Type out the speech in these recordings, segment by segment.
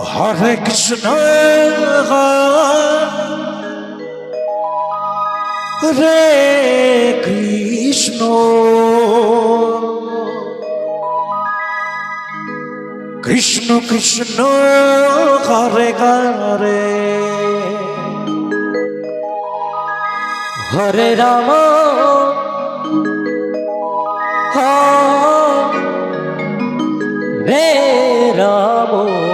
হরে কৃষ্ণ হরে কৃষ্ণ। কৃষ্ণ কৃষ্ণ হরে হরে। হরে রাম রে রাম।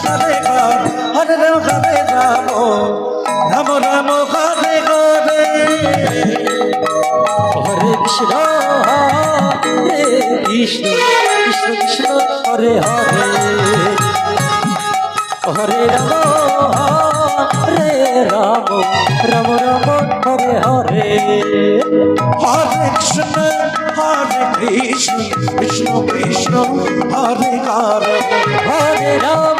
কৃষ্ণ কৃষ্ণ হরে রাম হরে রাম রাম রাম, হরে হরে। হরে কৃষ্ণ হরে কৃষ্ণ কৃষ্ণ কৃষ্ণ, হরে হরে। হরে রাম হরে রাম রাম রাম, হরে হরে। হরে কৃষ্ণ হরে কৃষ্ণ কৃষ্ণ কৃষ্ণ, হরে হরে। হরে রাম